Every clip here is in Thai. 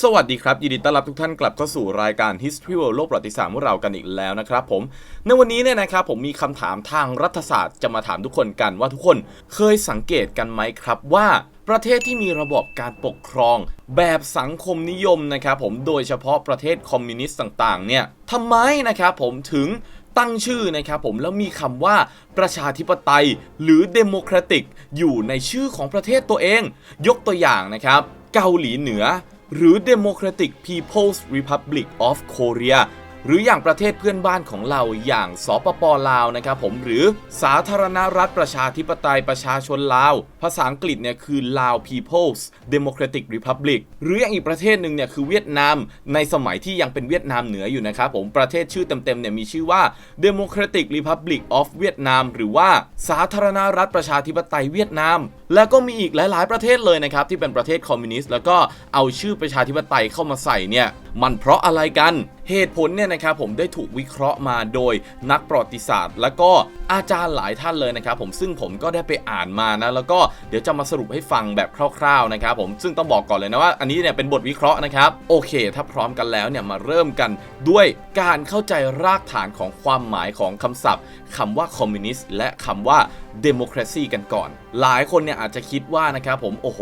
สวัสดีครับ ยินดีต้อนรับทุกท่านกลับเข้าสู่รายการ History World โลกประวัติศาสตร์ของเรากันอีกแล้วนะครับผม ในวันนี้เนี่ยนะครับผมมีคำถามทางรัฐศาสตร์จะมาถามทุกคนกันว่าทุกคนเคยสังเกตกันไหมครับว่าประเทศที่มีระบบการปกครอง แบบสังคมนิยมนะครับผมโดยเฉพาะประเทศคอมมิวนิสต์ต่างๆเนี่ยทำไมนะครับผมถึงตั้งชื่อนะครับผมแล้วมีคำว่าประชาธิปไตยหรือ Democratic อยู่ในชื่อของประเทศตัวเอง ยกตัวอย่างนะครับ เกาหลีเหนือ หรือ Democratic People's Republic of Korea หรืออย่างประเทศเพื่อนบ้านของเราอย่างสปปลาวนะครับผมหรือสาธารณรัฐประชาธิปไตยประชาชนลาว ภาษาอังกฤษเนี่ยคือ Lao People's Democratic Republic หรืออย่างอีกประเทศหนึ่งเนี่ยคือเวียดนามในสมัยที่ยังเป็นเวียดนามเหนืออยู่นะครับผมประเทศชื่อเต็มๆเนี่ยมีชื่อว่า Democratic Republic of Vietnam หรือว่าสาธารณรัฐประชาธิปไตยเวียดนาม แล้วก็มีอีกหลาย ๆ ประเทศเลยนะครับที่เป็นประเทศคอมมิวนิสต์แล้วก็เอาชื่อประชาธิปไตยเข้ามาใส่เนี่ยมันเพราะอะไรกัน เหตุผลเนี่ยนะครับผมได้ถูกวิเคราะห์มาโดยนักประวัติศาสตร์ แล้วก็อาจารย์หลายท่านเลยนะครับผมซึ่งผมก็ได้ไปอ่านมานะแล้วก็เดี๋ยวจะมาสรุปให้ฟังแบบคร่าวๆนะครับผมซึ่งต้องบอกก่อนเลยนะว่า อันนี้เนี่ยเป็นบทวิเคราะห์นะครับโอเค ถ้าพร้อมกันแล้วเนี่ยมาเริ่มกันด้วยการเข้าใจรากฐานของความหมายของคำศัพท์คำว่าคอมมิวนิสต์และคำว่า democracy กันก่อน หลายคนเนี่ยอาจจะคิดว่านะครับผมโอ้โห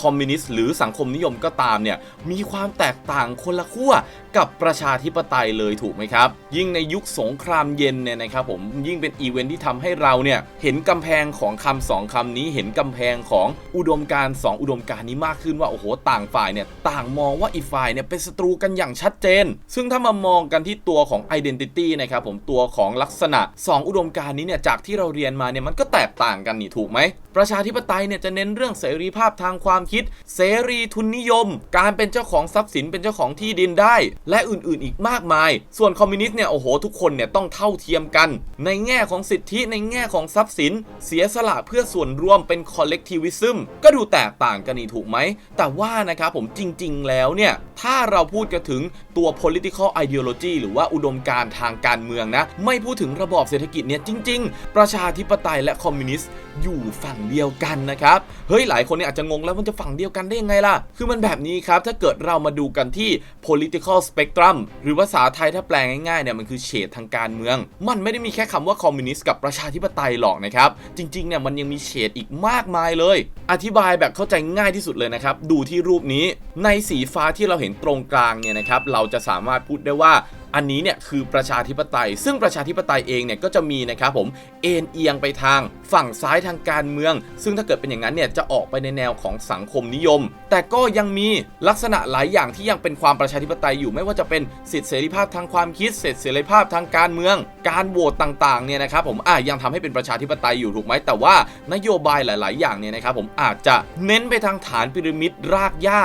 คอมมิวนิสต์หรือสังคมนิยมก็ตามเนี่ยมีความแตกต่างคนละขั้วกับประชาธิปไตยเลยถูกไหมครับ ยิ่งในยุคสงครามเย็นเนี่ยนะครับผมยิ่งเป็นอีเวนท์ที่ทำให้เราเนี่ยเห็นกำแพงของคำสองคำนี้เห็นกำแพงของอุดมการณ์สองอุดมการนี้มากขึ้นว่าโอ้โห ต่างฝ่ายเนี่ยต่างมองว่าอีกฝ่ายเนี่ยเป็นศัตรูกันอย่างชัดเจน ซึ่งถ้ามามองกันที่ตัวของ identity นะครับผมตัวของลักษณะ 2 อุดมการนี้เนี่ยจากที่เราเรียนมาเนี่ยมันก็แตกต่างกันนี่ถูกไหม ประชาธิปไตยเนี่ยจะเน้นเรื่องเสรีภาพทางความคิด เสรีทุนนิยม การเป็นเจ้าของทรัพย์สินเป็นเจ้าของที่ดินได้ และอื่นๆอีกมากมาย ส่วนคอมมิวนิสต์เนี่ยโอ้โหทุกคนเนี่ยต้องเท่าเทียมกัน ในแง่ของสิทธิในแง่ของทรัพย์สิน เสียสละเพื่อส่วนรวมเป็น collectivism ก็ดูแตกต่างกันนี่ถูกไหม แต่ว่านะครับผมจริง ๆ แล้วเนี่ยถ้าเราพูดกันถึงตัว political ideology หรือว่าอุดมการทางการเมืองนะ ไม่พูดถึงระบอบเศรษฐกิจเนี่ยจริง ๆ ประชาธิปไตยและคอมมิวนิสต์อยู่ฝั่งเดียวกันนะครับ เฮ้ยหลายคนเนี่ยอาจจะงงแล้วมันจะฝั่งเดียวกันได้ยังไงล่ะ คือมันแบบนี้ครับ ถ้าเกิดเรามาดูกันที่ political spectrum หรือภาษาไทยถ้าแปลง่ายๆเนี่ยมันคือเฉดทางการเมือง มันไม่ได้มีแค่คำว่าคอมมิวนิสต์กับประชาธิปไตยหรอกนะครับ จริงๆเนี่ยมันยังมีเฉดอีกมากมายเลย อธิบายแบบเข้าใจง่ายที่สุดเลยนะครับ ดูที่รูปนี้ในสีฟ้าที่เราเห็นตรงกลางเนี่ยนะครับเราจะสามารถพูดได้ว่า อันนี้เนี่ยคือประชาธิปไตย ซึ่งประชาธิปไตยเองเนี่ยก็จะมีนะครับผมเอ็นเอียงไปทางฝั่งซ้ายทางการเมือง ซึ่งถ้าเกิดเป็นอย่างนั้นเนี่ยจะออกไปในแนวของสังคมนิยม แต่ก็ยังมีลักษณะหลายอย่างที่ยังเป็นความประชาธิปไตยอยู่ไม่ว่าจะเป็นสิทธิเสรีภาพทางความคิดสิทธิเสรีภาพทางการเมือง การโหวตต่างๆเนี่ยนะครับผมอะยังทำให้เป็นประชาธิปไตยอยู่ถูกไหมแต่ว่านโยบายหลาย ๆ อย่างเนี่ยนะครับผมอาจจะเน้นไปทางฐานพีระมิดรากหญ้า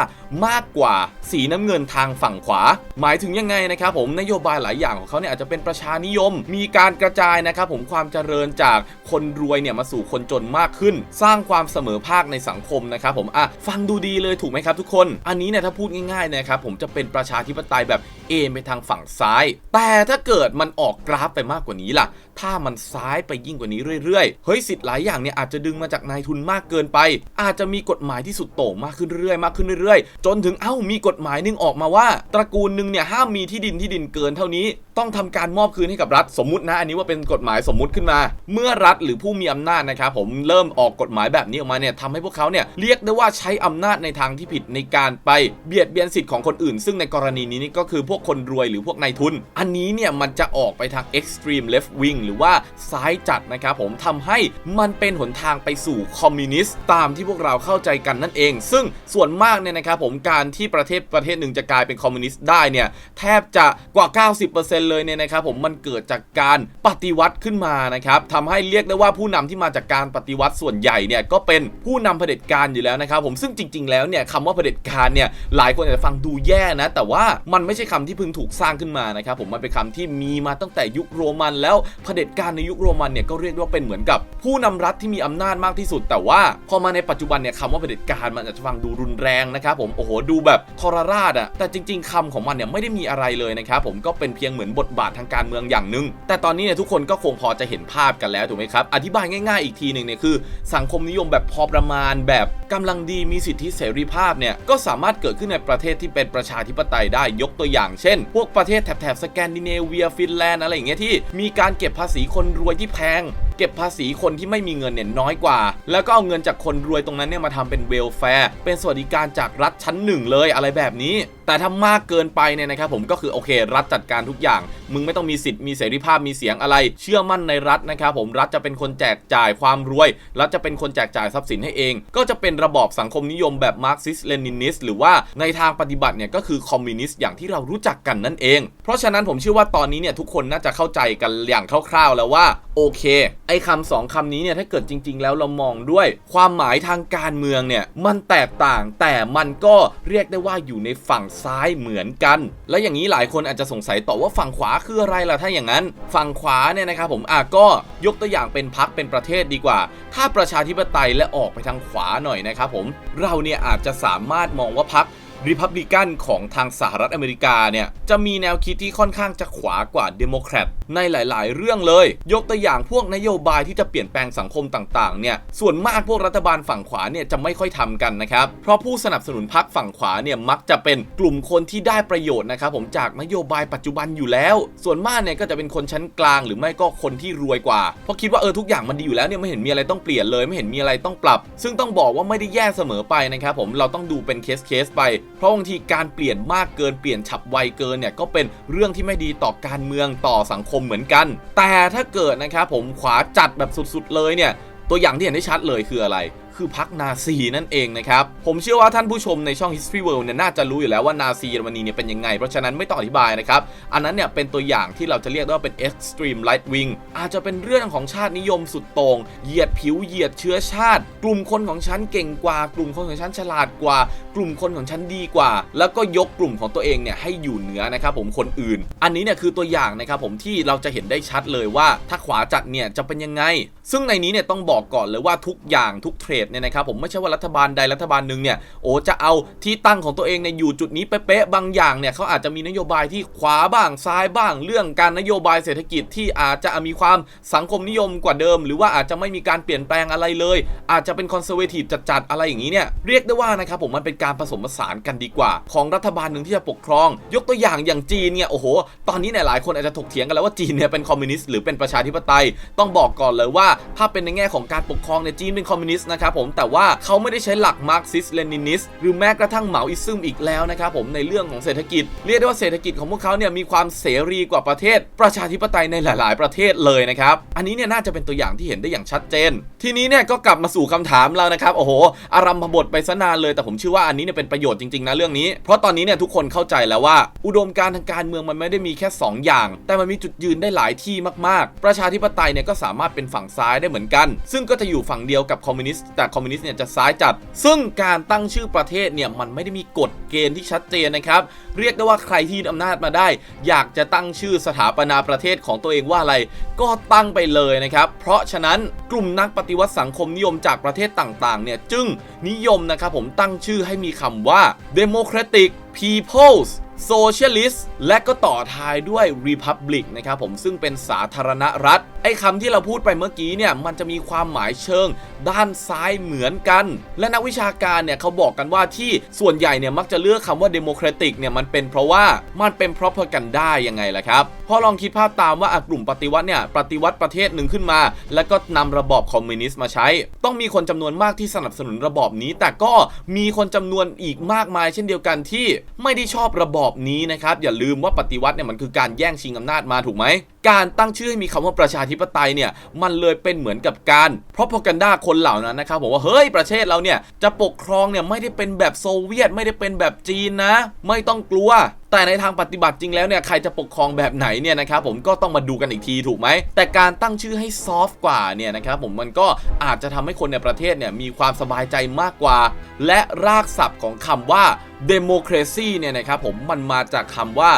มากกว่าสีน้ำเงินทางฝั่งขวา หมายถึงยังไงนะครับผมนโยบายหลายอย่างของเขาเนี่ยอาจจะเป็นประชานิยม มีการกระจายนะครับผมความเจริญจากคนรวยเนี่ยมาสู่คนจนมากขึ้น สร้างความเสมอภาคในสังคมนะครับผมอะฟังดูดีเลยถูกไหมครับทุกคน อันนี้เนี่ยถ้าพูดง่ายๆนะครับผมจะเป็นประชาธิปไตยแบบเอนไปทางฝั่งซ้าย แต่ถ้าเกิดมันออกกราฟไปมากกว่านี้ล่ะ ถ้ามันซ้ายไปยิ่งกว่านี้เรื่อยๆ เฮ้ยสิทธิ์หลายอย่างเนี่ยอาจจะดึงมาจากนายทุนมากเกินไป อาจจะมีกฎหมายที่สุดโต่งมากขึ้นเรื่อยๆมากขึ้นเรื่อยๆ จนถึงเอ้ามีกฎหมายหนึงออกมาว่า ตระกูลหนึ่งเนี่ยห้ามมีที่ดินที่ดินเกินเท่านี้ต้องทำการมอบคืนให้กับรัฐสมมตินะอันนี้ว่าเป็นกฎหมายสมมุติขึ้นมา เมื่อรัฐหรือผู้มีอำนาจนะครับผมเริ่มออกกฎหมายแบบนี้ออกมาเนี่ยทำให้พวกเขาเนี่ยเรียกได้ว่าใช้อำนาจในทางที่ผิดในการไปเบียดเบียนสิทธิ์ของคนอื่น ซึ่งในกรณีนี้นี่ก็คือพวกคนรวยหรือพวกนายทุน อันนี้เนี่ยมันจะออกไปทาง extreme left wing หรือว่าซ้ายจัดนะครับผมทำให้มันเป็นหนทางไปสู่คอมมิวนิสต์ตามที่พวกเราเข้าใจกันนั่นเอง ซึ่งส่วนมากเนี่ยนะครับผมการที่ประเทศประเทศหนึ่งจะกลายเป็นคอมมิวนิสต์ได้เนี่ยแทบจะกว่า90%เลยเนี่ยนะครับผมมันเกิดจากการปฏิวัติขึ้นมานะครับทำให้เรียกได้ว่าผู้นำที่มาจากการปฏิวัติส่วนใหญ่เนี่ยก็เป็นผู้นำเผด็จการอยู่แล้วนะครับผมซึ่งจริง ๆ แล้วเนี่ยคำว่าเผด็จการเนี่ยหลายคนอาจจะฟังดูแย่นะ แต่ว่ามันไม่ใช่คำที่เพิ่งถูกสร้างขึ้นมานะครับผมมันเป็นคำที่มีมาตั้งแต่ยุคโรมัน แล้วเผด็จการในยุคโรมันเนี่ยก็เรียกว่าเป็นเหมือนกับผู้นำรัฐที่มีอำนาจมากที่สุด แต่ว่าพอมาในปัจจุบันเนี่ยคำว่าเผด็จการมันอาจจะฟังดูรุนแรงนะครับผมโอ้โหดูแบบทรราชอะแต่จริง ๆคำของมันเนี่ยไม่ได้มีอะไรเลยนะครับผมก็เป็นเพียงเหมือนบทบาททางการเมืองอย่างหนึ่งแต่ตอนนี้เนี่ยทุกคนก็คงพอจะเห็นภาพกันแล้วถูกไหมครับ อธิบายง่ายๆอีกทีหนึ่งเนี่ยคือ สังคมนิยมแบบพอประมาณแบบกำลังดีมีสิทธิเสรีภาพเนี่ยก็สามารถเกิดขึ้นในประเทศที่เป็นประชาธิปไตยได้ยกตัวอย่างเช่น พวกประเทศแถบๆสแกนดิเนเวียฟินแลนด์อะไรอย่างเงี้ยที่มีการเก็บภาษีคนรวยที่แพง เก็บภาษีคนที่ไม่มีเงินเนี่ยน้อยกว่า แล้วก็เอาเงินจากคนรวยตรงนั้นเนี่ยมาทำเป็นเวลแฟร์เป็นสวัสดิการจากรัฐชั้นหนึ่งเลยอะไรแบบนี้ แต่ถ้ามากเกินไปเนี่ยนะครับผมก็คือโอเค รัฐจัดการทุกอย่าง มึงไม่ต้องมีสิทธิ์มีเสรีภาพมีเสียงอะไร เชื่อมั่นในรัฐนะครับผมรัฐจะเป็นคนแจกจ่ายความรวยรัฐจะเป็นคนแจกจ่ายทรัพย์สินให้เอง ก็จะเป็นระบอบสังคมนิยมแบบมาร์กซิสเลนินิสหรือว่าในทางปฏิบัติเนี่ยก็คือคอมมิวนิสต์อย่างที่เรารู้จักกันนั่นเอง เพราะฉะนั้นผมเชื่อว่าตอนนี้เนี่ยทุกคนน่าจะเข้าใจกันอย่างคร่าวๆแล้วว่าโอเคไอ้คำสองคำนี้เนี่ยถ้าเกิดจริง ๆ แล้วเรามองด้วยความหมายทางการเมืองเนี่ยมันแตกต่างแต่มันก็เรียกได้ว่าอยู่ในฝั่งซ้ายเหมือนกัน และอย่างนี้หลายคนอาจจะสงสัยต่อว่าฝั่งขวาคืออะไรล่ะถ้าอย่างนั้น ฝั่งขวาเนี่ยนะครับผมอะก็ยกตัวอย่างเป็นพักเป็นประเทศดีกว่า ถ้าประชาธิปไตยและออกไปทางขวาหน่อยนะครับผมเราเนี่ยอาจจะสามารถมองว่าพัก ริพับลิกันของทางสหรัฐอเมริกาเนี่ย จะมีแนวคิดที่ค่อนข้างจะขวากว่าเดโมแครตในหลาย ๆ เรื่องเลย ยกตัวอย่างพวกนโยบายที่จะเปลี่ยนแปลงสังคมต่าง ๆ เนี่ย ส่วนมากพวกรัฐบาลฝั่งขวาเนี่ยจะไม่ค่อยทำกันนะครับ เพราะผู้สนับสนุนพรรคฝั่งขวาเนี่ยมักจะเป็นกลุ่มคนที่ได้ประโยชน์นะครับผมจากนโยบายปัจจุบันอยู่แล้ว ส่วนมากเนี่ยก็จะเป็นคนชั้นกลางหรือไม่ก็คนที่รวยกว่า เพราะคิดว่าเออทุกอย่างมันดีอยู่แล้วเนี่ยไม่เห็นมีอะไรต้องเปลี่ยนเลยไม่เห็นมีอะไรต้องปรับ ซึ่งต้องบอกว่าไม่ได้แย่เสมอไปนะครับผมเราต้องดูเป็นเคสเคสไป เพราะบางทีการเปลี่ยนมากเกินเปลี่ยนฉับไวเกินเนี่ยก็เป็นเรื่องที่ไม่ดีต่อการเมืองต่อสังคมเหมือนกัน แต่ถ้าเกิดนะครับผมขวาจัดแบบสุดๆเลยเนี่ยตัวอย่างที่เห็นได้ชัดเลยคืออะไร คือพรรคนาซีนั่นเองนะครับ ผมเชื่อว่าท่านผู้ชมในช่อง History World เนี่ยน่าจะรู้อยู่แล้วว่านาซีเยอรมนีเนี่ยเป็นยังไง เพราะฉะนั้นไม่ต้องอธิบายนะครับ อันนั้นเนี่ยเป็นตัวอย่างที่เราจะเรียกได้ว่าเป็น extreme right wing อาจจะเป็นเรื่องของชาตินิยมสุดโต่งเหยียดผิวเหยียดเชื้อชาติ กลุ่มคนของฉันเก่งกว่า กลุ่มคนของฉันฉลาดกว่า กลุ่มคนของฉันดีกว่า แล้วก็ยกกลุ่มของตัวเองเนี่ยให้อยู่เหนือนะครับผมคนอื่น อันนี้เนี่ยคือตัวอย่างนะครับผมที่เราจะเห็นได้ชัดเลยว่าถ้าขวาจัดเนี่ยจะเป็นยังไง ซึ่งในนี้เนี่ยต้องบอกก่อนเลยว่าทุกอย่างทุกเทรดเนี่ยนะครับผมไม่ใช่ว่ารัฐบาลใดรัฐบาลหนึ่งเนี่ยโอ้จะเอาที่ตั้งของตัวเองเนี่ยอยู่จุดนี้เป๊ะๆบางอย่างเนี่ยเขาอาจจะมีนโยบายที่ขวาบ้างซ้ายบ้าง เรื่องการนโยบายเศรษฐกิจที่อาจจะมีความสังคมนิยมกว่าเดิม หรือว่าอาจจะไม่มีการเปลี่ยนแปลงอะไรเลย อาจจะเป็นคอนเซอร์เวทีฟจัดๆอะไรอย่างนี้เนี่ยเรียกได้ว่านะครับผมมันเป็นการผสมผสานกันดีกว่า ของรัฐบาลหนึ่งที่จะปกครอง ยกตัวอย่างอย่างจีนเนี่ยโอ้โห ตอนนี้เนี่ยหลายคนอาจจะถกเถียงกันแล้วว่าจีนเนี่ยเป็นคอมมิวนิสต์หรือเป็นประชาธิปไตยต้องบอกก่อนเลยว่า ถ้าเป็นในแง่ของการปกครองเนี่ยจีนเป็นคอมมิวนิสต์นะครับผมแต่ว่าเขาไม่ได้ใช้หลักมาร์กซิสเลนินิสหรือแม้กระทั่งเหมาอิซึมอีกแล้วนะครับผมในเรื่องของเศรษฐกิจ เรียกได้ว่าเศรษฐกิจของพวกเขาเนี่ยมีความเสรีกว่าประเทศ ประชาธิปไตยในหลาย ๆ ประเทศเลยนะครับอันนี้เนี่ยน่าจะเป็นตัวอย่างที่เห็นได้อย่างชัดเจน ทีนี้เนี่ยก็กลับมาสู่คำถามเรานะครับโอ้โห อารัมพบทไปซะนานเลยแต่ผมเชื่อว่าอันนี้เนี่ยเป็นประโยชน์จริง ๆ นะเรื่องนี้ เพราะตอนนี้เนี่ยทุกคนเข้าใจแล้วว่า อุดมการทางการเมืองมันไม่ได้มีแค่ 2 อย่าง แต่มันมีจุดยืนได้หลายที่มาก ๆ ประชาธิปไตยเนี่ยก็สามารถเป็นฝั่งซ้ายได้เหมือนกัน ซึ่งก็จะอยู่ฝั่งเดียวกับคอมมิวนิสต์แต่คอมมิวนิสต์เนี่ยจะซ้ายจัด ซึ่งการตั้งชื่อประเทศเนี่ยมันไม่ได้มีกฎเกณฑ์ที่ชัดเจนนะครับเรียกได้ว่าใครที่อำนาจมาได้ อยากจะตั้งชื่อสถาปนาประเทศของตัวเองว่าอะไร ก็ตั้งไปเลยนะครับ เพราะฉะนั้นกลุ่มนักปฏิวัติสังคมนิยมจากประเทศต่างๆเนี่ยจึงนิยมนะครับผมตั้งชื่อให้มีคำว่า democratic people's Socialist และก็ต่อท้ายด้วย Republic นะครับผมซึ่งเป็นสาธารณรัฐไอ้คำที่เราพูดไปเมื่อกี้เนี่ยมันจะมีความหมายเชิง ด้านซ้ายเหมือนกัน และนักวิชาการเนี่ยเขาบอกกันว่าที่ส่วนใหญ่เนี่ยมักจะเลือกคำว่า Democratic เนี่ยมันเป็นเพราะว่ามันเป็น propaganda ยังไงล่ะครับพอลองคิดภาพตามว่าอกลุ่มปฏิวัติเนี่ยปฏิวัติประเทศหนึ่งขึ้นมา แล้วก็นำระบอบคอมมิวนิสต์มาใช้ ต้องมีคนจำนวนมากที่สนับสนุนระบอบนี้ แต่ก็มีคนจำนวนอีกมากมาย เช่นเดียวกันที่ไม่ได้ชอบระบอบนี้นะครับอย่าลืมว่าปฏิวัติเนี่ยมันคือการแย่งชิงอำนาจมาถูกไหมการตั้งชื่อให้มีคำว่าประชาธิปไตยเนี่ยมันเลยเป็นเหมือนกับการเพราะพกันด้าคนเหล่านั้นนะครับผมว่าเฮ้ยประเทศเราเนี่ยจะปกครองเนี่ยไม่ได้เป็นแบบโซเวียต ไม่ได้เป็นแบบจีนนะ ไม่ต้องกลัวแต่ในทางปฏิบัติจริงแล้วเนี่ยใครจะปกครองแบบไหนเนี่ยนะครับผมก็ต้องมาดูกันอีกทีถูกไหม แต่การตั้งชื่อให้ซอฟต์กว่าเนี่ยนะครับผมมันก็อาจจะทำให้คนในประเทศเนี่ยมีความสบายใจมากกว่า และรากศัพท์ของคำว่า democracy เนี่ยนะครับผมมันมาจากคำว่า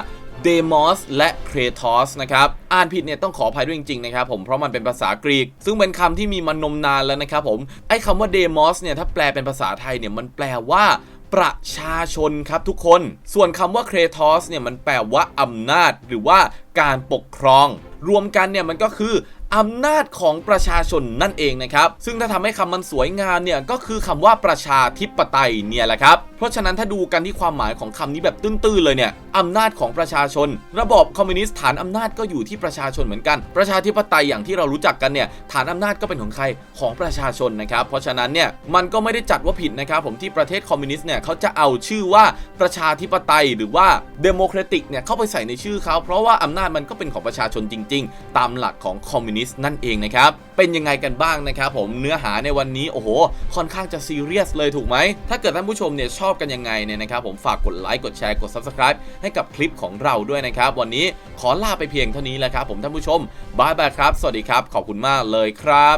เดมอสและเครทอสนะครับ อ่านผิดเนี่ยต้องขออภัยด้วยจริงๆนะครับผมเพราะมันเป็นภาษากรีก ซึ่งเป็นคำที่มีมานมนานแล้วนะครับผม ไอ้คำว่าเดมอสเนี่ยถ้าแปลเป็นภาษาไทยเนี่ยมันแปลว่าประชาชนครับทุกคน ส่วนคำว่าเครทอสเนี่ยมันแปลว่าอำนาจหรือว่าการปกครอง รวมกันเนี่ยมันก็คือ อำนาจของประชาชนนั่นเองนะครับ ซึ่งถ้าทำให้คำมันสวยงามเนี่ยก็คือคำว่าประชาธิปไตยเนี่ยแหละครับ เพราะฉะนั้นถ้าดูกันที่ความหมายของคำนี้แบบตื้นๆเลยเนี่ยอำนาจของประชาชน ระบอบคอมมิวนิสต์ฐานอำนาจก็อยู่ที่ประชาชนเหมือนกัน ประชาธิปไตยอย่างที่เรารู้จักกันเนี่ยฐานอำนาจก็เป็นของใครของประชาชนนะครับ เพราะฉะนั้นเนี่ยมันก็ไม่ได้จัดว่าผิดนะครับผมที่ประเทศคอมมิวนิสต์เนี่ยเขาจะเอาชื่อว่าประชาธิปไตยหรือว่าเดโมแครติกเนี่ยเข้าไปใส่ในชื่อเขาเพราะว่าอำนาจมันก็เป็นของประชาชนจริง ๆ ตามหลักของคอมมิวนิสิสนั่นเองนะครับ เป็นยังไงกันบ้างนะครับผมเนื้อหาในวันนี้โอ้โห ค่อนข้างจะซีเรียสเลยถูกไหม ถ้าเกิดท่านผู้ชมเนี่ยชอบกันยังไงเนี่ยนะครับผมฝากกดไลค์กดแชร์กด Subscribe ให้กับคลิปของเราด้วยนะครับ วันนี้ขอลาไปเพียงเท่านี้แหละครับผมท่านผู้ชมบายบายครับ สวัสดีครับ ขอบคุณมากเลยครับ